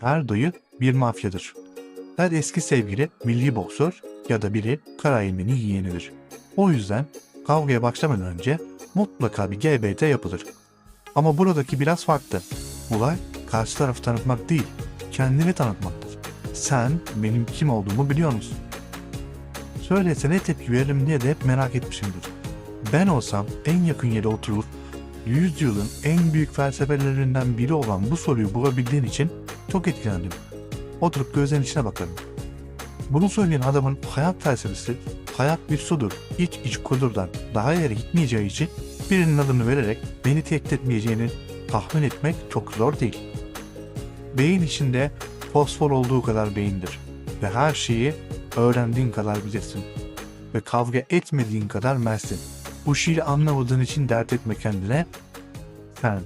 her dayı bir mafyadır. Her eski sevgili milli boksör ya da biri kara ilminin yeğenidir. O yüzden kavgaya başlamadan önce mutlaka bir GBT yapılır. Ama buradaki biraz farklı. Olay karşı tarafı tanıtmak değil, kendini tanıtmaktır. Sen benim kim olduğumu biliyor musun? Söylese ne tepki veririm diye de hep merak etmişimdir. Ben olsam en yakın yere oturur, yüzyılın en büyük felsefelerinden biri olan bu soruyu bulabildiğin için çok etkilendim. Oturup gözlerin içine bakarım. Bunu söyleyen adamın hayat felsefesi, hayat bir sudur, iç iç kudurdan daha yere gitmeyeceği için birinin adını vererek beni tehdit etmeyeceğini tahmin etmek çok zor değil. Beyin içinde fosfor olduğu kadar beyindir ve her şeyi öğrendiğin kadar bilirsin ve kavga etmediğin kadar mersin. Bu şiiri anlamadığın için dert etme kendine. Sen